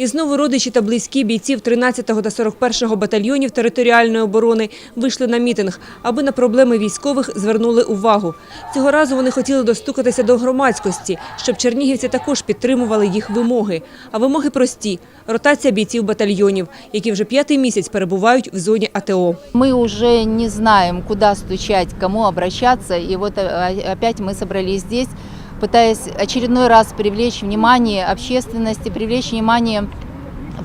І знову родичі та близькі бійців 13-го та 41-го батальйонів територіальної оборони вийшли на мітинг, аби на проблеми військових звернули увагу. Цього разу вони хотіли достукатися до громадськості, щоб чернігівці також підтримували їх вимоги. А вимоги прості – ротація бійців батальйонів, які вже п'ятий місяць перебувають в зоні АТО. Мы уже не знаем, куда стучать, к кому обращаться. И вот э, опять мы собрались здесь, пытаясь очередной раз привлечь внимание общественности, привлечь внимание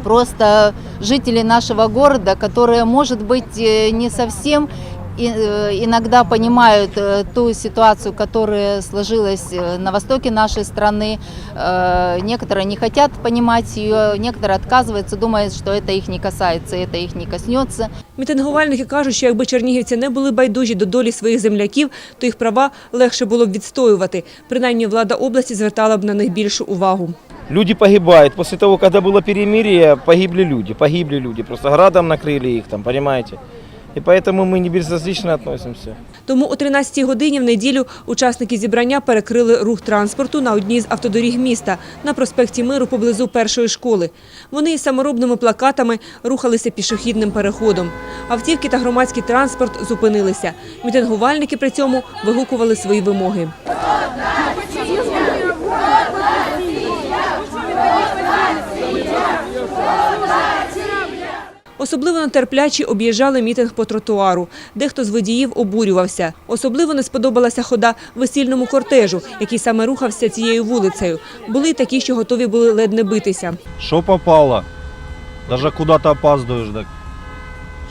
просто жителей нашего города, которые, может быть, э, не совсем и, э, иногда понимают э, ту ситуацию, которая сложилась э, на востоке нашей страны. Э, Некоторые не хотят понимать ее, некоторые отказываются, думают, что это их не касается, это их не коснется. Мітингувальники кажуть, що якби чернігівці не були байдужі до долі своїх земляків, то їх права легше було б відстоювати. Принаймні влада області звертала б на них більшу увагу. Люди погибают. После того, когда было перемирие, погибли люди. Погибли люди. Просто градом накрыли их там, понимаете? И поэтому мы не безразлично относимся. Тому о 13-й годині в неділю учасники зібрання перекрили рух транспорту на одній з автодоріг міста на проспекті Миру поблизу першої школи. Вони із саморобними плакатами рухалися пішохідним переходом. Автівки та громадський транспорт зупинилися. Мітингувальники при цьому вигукували свої вимоги. Особливо нетерплячі об'їжджали мітинг по тротуару. Дехто з водіїв обурювався. Особливо не сподобалася хода весільному кортежу, який саме рухався цією вулицею. Були й такі, що готові були ледь не битися. Что попало? Даже куда-то опаздываешь, так.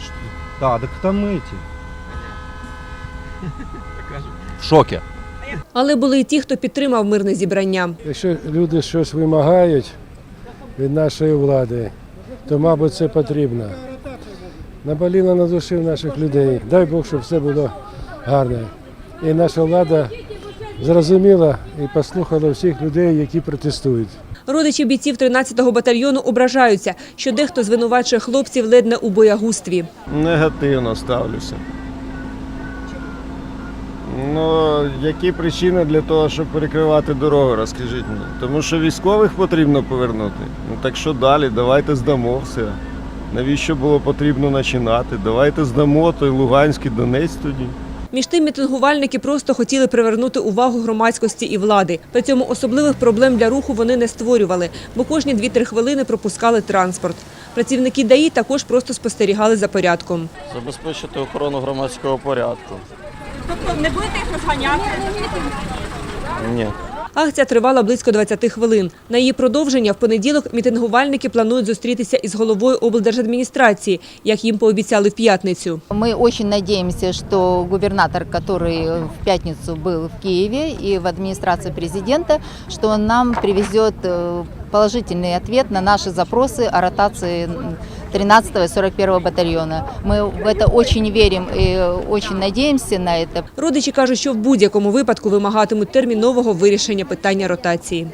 Ш- так там эти. В шоке. Але були й ті, хто підтримав мирне зібрання. Якщо люди щось вимагають від нашої влади, то, мабуть, це потрібно. Наболіло на душі наших людей. Дай Бог, щоб все було гарно. І наша влада зрозуміла і послухала всіх людей, які протестують. Родичі бійців 13-го батальйону ображаються, що дехто звинувачує хлопців ледь не у боягустві. Негативно ставлюся. Ну, які причини для того, щоб перекривати дорогу, розкажіть мені. Тому що військових потрібно повернути. Ну так що далі? Давайте здамо все. Навіщо було потрібно починати? Давайте здамо той Луганський Донець тоді. Між тим мітингувальники просто хотіли привернути увагу громадськості і влади. При цьому особливих проблем для руху вони не створювали, бо кожні 2-3 хвилини пропускали транспорт. Працівники ДАІ також просто спостерігали за порядком. забезпечити охорону громадського порядку. Тобто не будете їх розганяти? Ні. Акція тривала близько 20 хвилин. На її продовження в понеділок мітингувальники планують зустрітися із головою облдержадміністрації, як їм пообіцяли в п'ятницю. Мы очень надеемся, что губернатор, который в пятницу был в Киеве и в администрации президента, что он нам привезет э, положительный ответ на наши запросы о ротации 13 и 41 батальона. Мы в это очень верим и очень надеемся на это. Родичі кажуть, що в будь-якому випадку вимагатимуть термінового вирішення питання ротації.